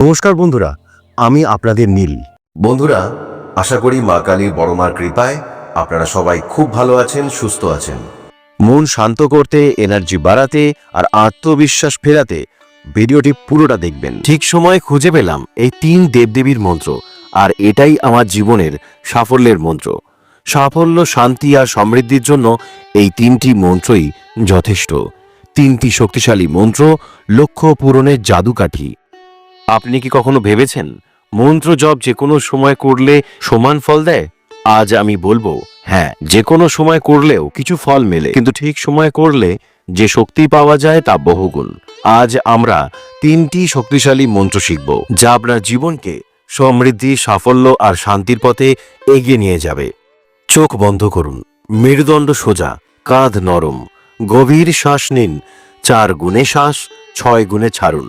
নমস্কার বন্ধুরা আমি আপনাদের নীল। বন্ধুরা আশা করি মা কালীর বড় মার কৃপায় আপনারা সবাই খুব ভালো আছেন সুস্থ আছেন। মন শান্ত করতে এনার্জি বাড়াতে আর আত্মবিশ্বাস ফেরাতে ভিডিওটি পুরোটা দেখবেন। ঠিক সময় খুঁজে পেলাম এই তিন দেবদেবীর মন্ত্র আর এটাই আমার জীবনের সাফল্যের মন্ত্র। সাফল্য শান্তি আর সমৃদ্ধির জন্য এই তিনটি মন্ত্রই যথেষ্ট। তিনটি শক্তিশালী মন্ত্র লক্ষ্য পূরণের জাদুকাঠি। আপনি কি কখনো ভেবেছেন মন্ত্র জপ যে কোনো সময় করলে সমান ফল দেয়? আজ আমি বলব হ্যাঁ যে কোনো সময় করলেও কিছু ফল মেলে, কিন্তু ঠিক সময় করলে যে শক্তি পাওয়া যায় তা বহুগুণ। আজ আমরা তিনটি শক্তিশালী মন্ত্র শিখব, যা আপনার জীবনকে সমৃদ্ধি, সাফল্য আর শান্তির পথে এগিয়ে নিয়ে যাবে। চোখ বন্ধ করুন, মেরুদণ্ড সোজা, কাঁধ নরম, গভীর শ্বাস নিন, চার গুণে শ্বাস, ছয় গুণে ছাড়ুন।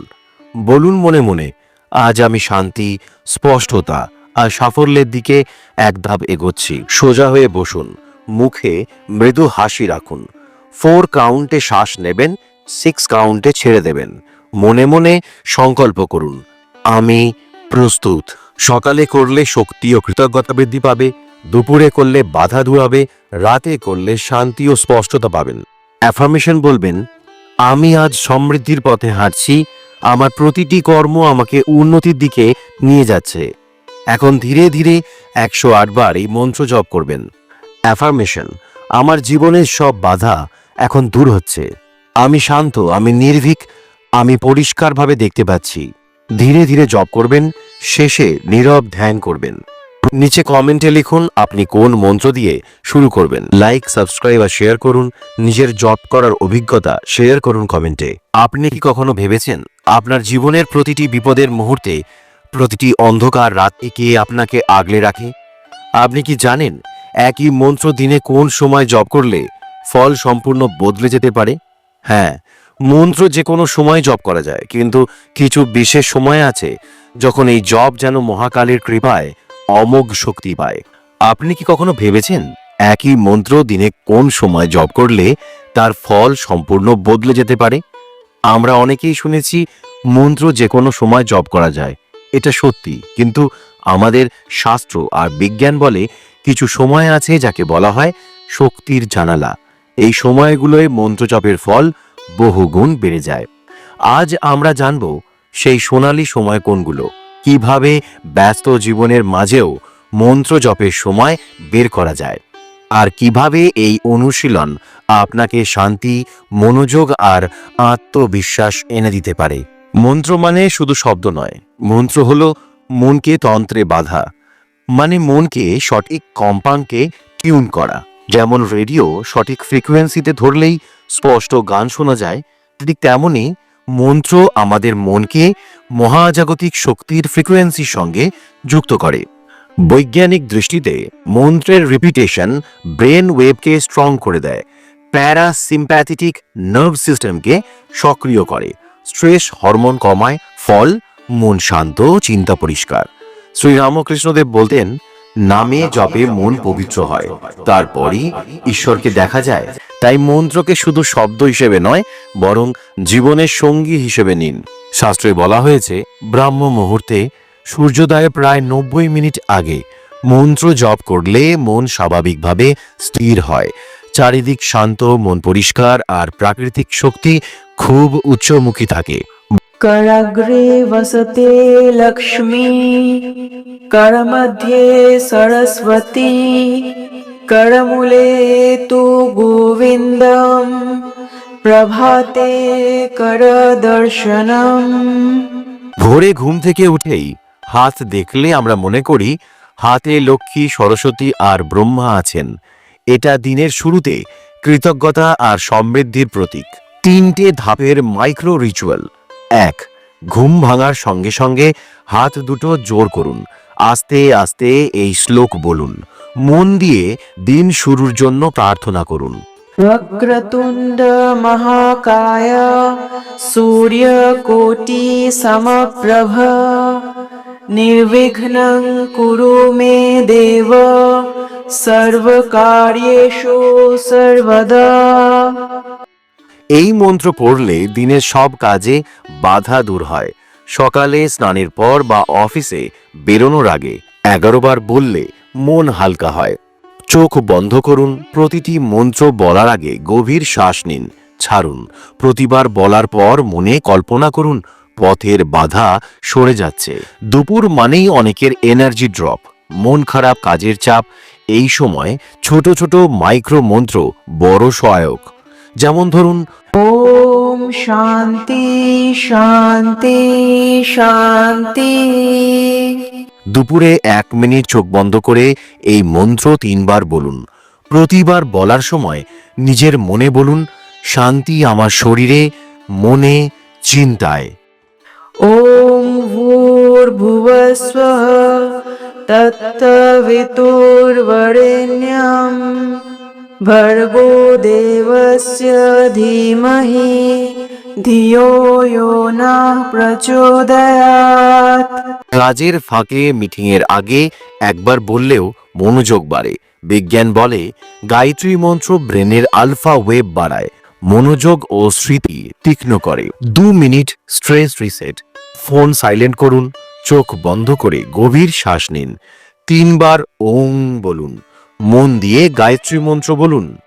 বলুন মনে মনে, আজ আমি শান্তি, স্পষ্টতা আর সাফল্যের দিকে এক ধাপ এগোচ্ছি। সোজা হয়ে বসুন, মুখে মৃদু হাসি রাখুন। ফোর কাউন্টে শ্বাস নেবেন সিক্স কাউন্টে ছেড়ে দেবেন। মনে মনে সংকল্প করুন, আমি প্রস্তুত। সকালে করলে শক্তি ও কৃতজ্ঞতা বৃদ্ধি পাবে, দুপুরে করলে বাধা দূর হবে, রাতে করলে শান্তি ও স্পষ্টতা পাবেন। অ্যাফার্মেশন বলবেন, আমি আজ সমৃদ্ধির পথে হাঁটছি আমার প্রতিটি কর্ম আমাকে উন্নতির দিকে নিয়ে যাচ্ছে। এখন ধীরে ধীরে একশো আটবার এই মন্ত্র জপ করবেন। অ্যাফার্মেশন আমার জীবনের সব বাধা এখন দূর হচ্ছে। আমি শান্ত, আমি নির্ভীক, আমি পরিষ্কারভাবে দেখতে পাচ্ছি। ধীরে ধীরে জপ করবেন, শেষে নীরব ধ্যান করবেন। নিচে কমেন্টে লিখুন আপনি কোন মন্ত্র দিয়ে শুরু করবেন। লাইক সাবস্ক্রাইব আর শেয়ার করুন। নিজের জব করার অভিজ্ঞতা শেয়ার করুন কমেন্টে। আপনি কি কখনো ভেবেছেন আপনার জীবনের প্রতিটি বিপদের মুহূর্তে, প্রতিটি অন্ধকার রাতে কে আপনাকে আগলে রাখে? আপনি কি জানেন একই মন্ত্র দিনে কোন সময় জপ করলে ফল সম্পূর্ণ বদলে যেতে পারে? হ্যাঁ মন্ত্র যে কোনো সময় জপ করা যায়, কিন্তু কিছু বিশেষ সময় আছে যখন এই জপ যেন মহাকালের কৃপায় অমোঘ শক্তি পায়। আপনি কি কখনো ভেবেছেন একই মন্ত্র দিনে কোন সময় জপ করলে তার ফল সম্পূর্ণ বদলে যেতে পারে? আমরা অনেকেই শুনেছি, মন্ত্র যে কোনো সময় জপ করা যায়। এটা সত্যি। কিন্তু আমাদের শাস্ত্র আর বিজ্ঞান বলে কিছু সময় আছে যাকে বলা হয় শক্তির জানালা। এই সময়গুলোয় মন্ত্র জপের ফল বহুগুণ বেড়ে যায়। আজ আমরা জানব সেই সোনালী সময় কোনগুলো? কীভাবে ব্যস্ত জীবনের মাঝেও মন্ত্র জপের সময় বের করা যায়? আর কীভাবে এই অনুশীলন আপনাকে শান্তি, মনোযোগ আর আত্মবিশ্বাস এনে দিতে পারে? মন্ত্র মানে শুধু শব্দ নয়। মন্ত্র হলো মনকে তন্ত্রে বাধা মানে মনকে সঠিক কম্পাঙ্কে টিউন করা। যেমন রেডিও সঠিক ফ্রিকোয়েন্সিতে ধরলেই স্পষ্ট গান শোনা যায়, ঠিক তেমনই মন্ত্র আমাদের মনকে মহাজাগতিক শক্তির ফ্রিকোয়েন্সির সঙ্গে যুক্ত করে। বৈজ্ঞানিক দৃষ্টিতে মন্ত্রের রিপিটেশন ব্রেন ওয়েভকে স্ট্রং করে দেয়। প্যারাসিম্প্যাথেটিক নার্ভ সিস্টেমকে সক্রিয় করে। স্ট্রেস হরমোন কমায়, ফল, মন শান্ত, চিন্তা পরিষ্কার। শ্রীরামকৃষ্ণদেব বলতেন, নামে জপে মন পবিত্র হয়, তারপরই ঈশ্বরকে দেখা যায়। তাই মন্ত্রকে শুধু শব্দ হিসেবে নয়, বরং জীবনের সঙ্গী হিসেবে নিন। শাস্ত্রে বলা হয়েছে ব্রাহ্ম মুহূর্তে সূর্যোদয়ে প্রায় নব্বই মিনিট আগে মন্ত্র জপ করলে মন স্বাভাবিকভাবে স্থির হয় চারিদিক শান্ত মন পরিষ্কার আর প্রাকৃতিক শক্তি খুব উচ্চমুখী থাকে कराग्रे वसते लक्ष्मी करमध्ये सरस्वती करमूले तु गोविन्दम् प्रभाते करदर्शनम् ভোরে ঘুম থেকে উঠেই হাত দেখলে আমরা মনে করি হাতে লক্ষ্মী সরস্বতী আর ব্রহ্মা আছেন এটা দিনের শুরুতে কৃতজ্ঞতা আর সমৃদ্ধির প্রতীক তিনটে ধাপের মাইক্রো রিচুয়াল এক ঘুম ভাঙার সঙ্গে সঙ্গে হাত দুটো জোর করুন আস্তে আস্তে এই শ্লোক বলুন মন দিয়ে দিন শুরুর জন্য প্রার্থনা করুন वक्रतुण्ड महाकाय सूर्यकोटि समप्रभ निर्विघ्नं कुरु मे देव सर्वकार्येषु सर्वदा এই মন্ত্র পড়লে দিনের সব কাজে বাধা দূর হয় সকালে স্নানের পর বা অফিসে বেরোনোর আগে এগারো বার বললে মন হালকা হয় চোখ বন্ধ করুন প্রতিটি মন্ত্র বলার আগে গভীর শ্বাস নিন ছাড়ুন প্রতিবার বলার পর মনে কল্পনা করুন পথের বাধা সরে যাচ্ছে। দুপুর মানেই অনেকের এনার্জি ড্রপ মন খারাপ কাজের চাপ। এই সময় ছোট ছোট মাইক্রো মন্ত্র বড় সহায়ক। যেমন ধরুন ওম শান্তি শান্তি শান্তি। দুপুরে এক মিনিট চোখ বন্ধ করে এই মন্ত্র তিনবার বলুন। প্রতিবার বলার সময় নিজের মনে বলুন শান্তি আমার শরীরে মনে চিন্তায়। ॐ भूर्भुवस्वः तत्तवितुर्वरेण्यं भर्गो देवस्य धीमहि धियो यो नः प्रचोदयात् কাজের ফাঁকে মিটিংয়ের আগে একবার বললেও মনোযোগ বাড়ে বিজ্ঞান বলে গায়ত্রী মন্ত্র ব্রেনের আলফা ওয়েব বাড়ায় মনোযোগ ও স্মৃতি তীক্ষ্ণ করে দু minute stress reset Phone silent করুন চোখ বন্ধ করে গভীর শ্বাস নিন। তিনবার ওম বলুন মন দিয়ে গায়ত্রী মন্ত্র বলুন।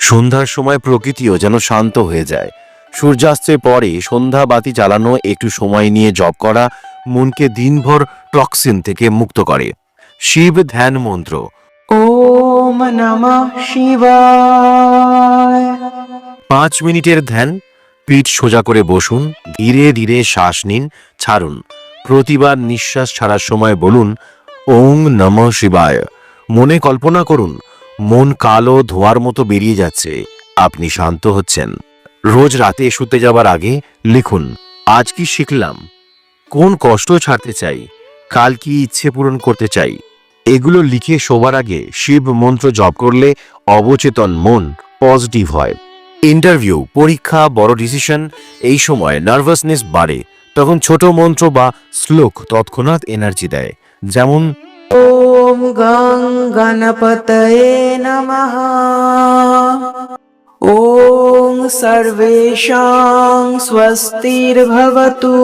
সন্ধ্যার সময় প্রকৃতিও যেন শান্ত হয়ে যায়। সূর্যাস্তের পরে সন্ধ্যা বাতি চালানো একটু সময় নিয়ে জপ করা মনকে দিনভর টক্সিন থেকে মুক্ত করে। শিব ধ্যান মন্ত্র। ওম নমঃ শিবায়। পাঁচ মিনিটের ধ্যান পিঠ সোজা করে বসুন ধীরে ধীরে শ্বাস নিন ছাড়ুন। প্রতিবার নিঃশ্বাস ছাড়ার সময় বলুন, ওং নম শিবায়। মনে কল্পনা করুন, মন কালো ধোয়ার মতো বেরিয়ে যাচ্ছে। আপনি শান্ত হচ্ছেন। রোজ রাতে শুতে যাবার আগে লিখুন, আজ কি শিখলাম? কোন কষ্ট ছাড়তে চাই? কাল কি ইচ্ছে পূরণ করতে চাই? এগুলো লিখে শোবার আগে শিব মন্ত্র জপ করলে অবচেতন মন পজিটিভ হয়। ইন্টারভিউ, পরীক্ষা, বড় ডিসিশন, এই সময় নার্ভাসনেস বাড়ে। তখন ছোট মন্ত্র বা শ্লোক তৎক্ষণাৎ এনার্জি দেয়। যেমন ওম গং গণপতয়ে নমঃ। ওম সর্বেশাং স্বস্তির্ভবতু।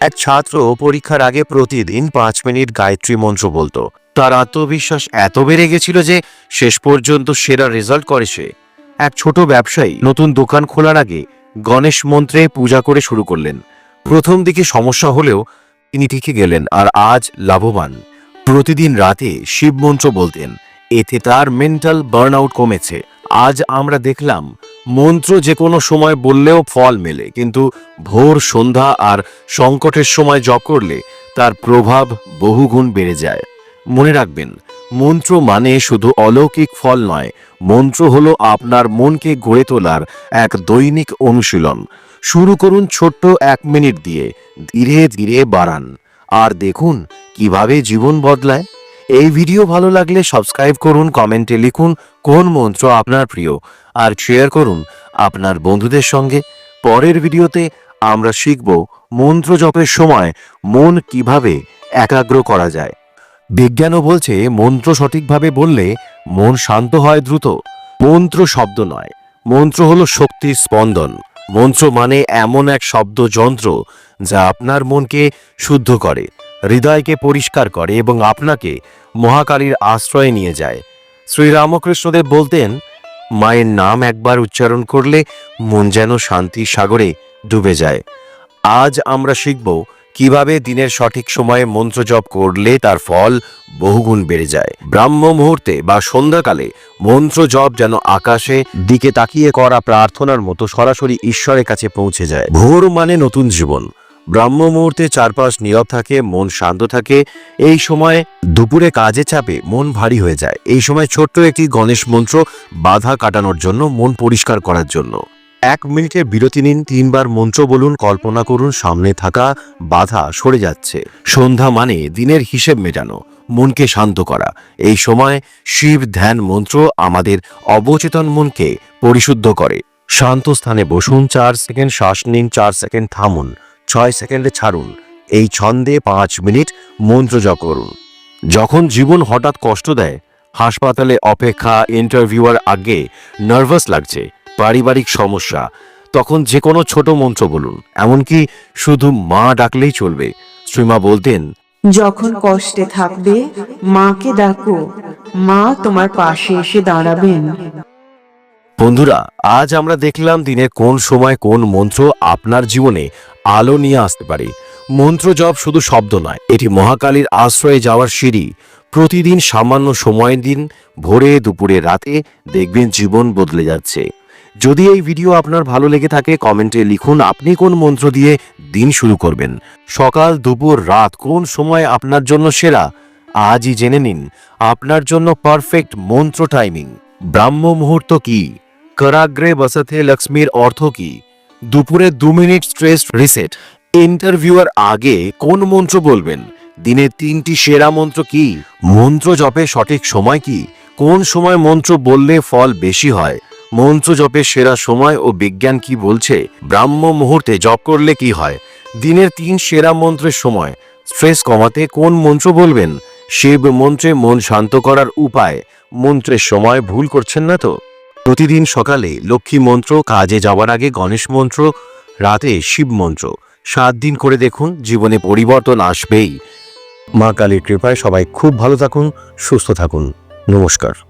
এক ছাত্র পরীক্ষার আগে প্রতিদিন পাঁচ মিনিট গায়ত্রী মন্ত্র বলতো। তার আত্মবিশ্বাস এত বেড়ে গেছিল যে শেষ পর্যন্ত সেরা রেজাল্ট করে সে। এক ছোট ব্যবসায়ী নতুন দোকান খোলার আগে গণেশ মন্ত্রে পূজা করে শুরু করলেন। প্রথম দিকে সমস্যা হলেও তিনি টিকে গেলেন আর আজ লাভবান। প্রতিদিন রাতে শিব মন্ত্র বলতেন, এতে তার মেন্টাল বার্ন আউট কমেছে। আজ আমরা দেখলাম, মন্ত্র যে কোনো সময় বললেও ফল মেলে, কিন্তু ভোর সন্ধ্যা আর সংকটের সময় জপ করলে তার প্রভাব বহুগুণ বেড়ে যায়। মনে রাখবেন মন্ত্র মানে শুধু অলৌকিক ফল নয়, মন্ত্র হলো আপনার মনকে গড়ে তোলার এক দৈনিক অনুশীলন। শুরু করুন ছোট্ট এক মিনিট দিয়ে, ধীরে ধীরে বাড়ান। আর দেখুন কীভাবে জীবন বদলায়। এই ভিডিও ভালো লাগলে সাবস্ক্রাইব করুন, কমেন্টে লিখুন কোন মন্ত্র আপনার প্রিয়। আর শেয়ার করুন আপনার বন্ধুদের সঙ্গে। পরের ভিডিওতে আমরা শিখব মন্ত্র জপের সময় মন কীভাবে একাগ্র করা যায়। বিজ্ঞানও বলছে, মন্ত্র সঠিকভাবে বললে মন শান্ত হয় দ্রুত। মন্ত্র শব্দ নয়। মন্ত্র হলো শক্তির স্পন্দন। মন্ত্র মানে এমন এক শব্দ যন্ত্র যা আপনার মনকে শুদ্ধ করে, হৃদয়কে পরিষ্কার করে এবং আপনাকে মহাকালীর আশ্রয়ে নিয়ে যায়। শ্রীরামকৃষ্ণদেব বলতেন, মায়ের নাম একবার উচ্চারণ করলে মন যেন শান্তির সাগরে ডুবে যায়। আজ আমরা শিখব কীভাবে দিনের সঠিক সময়ে মন্ত্র জপ করলে তার ফল বহুগুণ বেড়ে যায়? ব্রাহ্ম মুহূর্তে বা সন্ধ্যাকালে মন্ত্র জপ যেন আকাশে দিকে তাকিয়ে করা প্রার্থনার মতো সরাসরি ঈশ্বরের কাছে পৌঁছে যায়। ভোর মানে নতুন জীবন। ব্রাহ্ম মুহূর্তে চারপাশ নীরব থাকে, মন শান্ত থাকে। এই সময় দুপুরে কাজে চাপে মন ভারী হয়ে যায়। এই সময় ছোট্ট একটি গণেশ মন্ত্র বাধা কাটানোর জন্য মন পরিষ্কার করার জন্য। এক মিনিটে বিরতি নিন, তিনবার মন্ত্র বলুন, কল্পনা করুন, সামনে থাকা বাধা সরে যাচ্ছে। সন্ধ্যা মানে দিনের হিসেব মেটানো, মনকে শান্ত করা। এই সময় শিব ধ্যান মন্ত্র আমাদের অবচেতন মনকে পরিশুদ্ধ করে। শান্ত স্থানে বসুন, চার সেকেন্ড শ্বাস নিন, চার সেকেন্ড থামুন, ছয় সেকেন্ডে ছাড়ুন। এই ছন্দে পাঁচ মিনিট মন্ত্র জপ করুন। যখন জীবন হঠাৎ কষ্ট দেয়, হাসপাতালে অপেক্ষা, ইন্টারভিউয়ার আগে নার্ভাস লাগছে পারিবারিক সমস্যা তখন যে কোনো ছোট মন্ত্র বলুন এমনকি শুধু মা ডাকলেই চলবে। শ্রীমা বলতেন যখন কষ্টে থাকবে মাকে ডাকো মা তোমার পাশে এসে দাঁড়াবেন। বন্ধুরা আজ আমরা দেখলাম দিনের কোন সময় কোন মন্ত্র আপনার জীবনে আলো নিয়ে আসতে পারে। মন্ত্র জপ শুধু শব্দ নয় এটি মহাকালীর আশ্রয়ে যাওয়ার সিঁড়ি। প্রতিদিন সামান্য সময় দিন ভোরে দুপুরে রাতে দেখবেন জীবন বদলে যাচ্ছে। যদি এই ভিডিও আপনার ভালো লেগে থাকে, কমেন্টে লিখুন আপনি কোন মন্ত্র দিয়ে দিন শুরু করবেন। সকাল, দুপুর, রাত কোন সময় আপনার জন্য সেরা? আজই জেনে নিন, আপনার জন্য পারফেক্ট মন্ত্র টাইমিং ব্রাহ্ম মুহূর্ত কি? করাগ্রে বসতে লক্ষ্মীর অর্থ কি? দুপুরে দু মিনিট স্ট্রেস রিসেট ইন্টারভিউয়ার আগে কোন মন্ত্র বলবেন? দিনে তিনটি সেরা মন্ত্র কি? মন্ত্র জপে সঠিক সময় কি? কোন সময় মন্ত্র বললে ফল বেশি হয়? মন্ত্র জপের সেরা সময় ও বিজ্ঞান কি বলছে? ব্রাহ্ম মুহূর্তে জপ করলে কি হয়? দিনের তিন সেরা মন্ত্রের সময়। স্ট্রেস কমাতে কোন মন্ত্র বলবেন? শিব মন্ত্রে মন শান্ত করার উপায়। মন্ত্রের সময় ভুল করছেন না তো? প্রতিদিন সকালে লক্ষ্মী মন্ত্র, কাজে যাওয়ার আগে গণেশ মন্ত্র, রাতে শিব মন্ত্র। সাত দিন করে দেখুন, জীবনে পরিবর্তন আসবেই। মা কালীর কৃপায় সবাই খুব ভালো থাকুন, সুস্থ থাকুন। নমস্কার।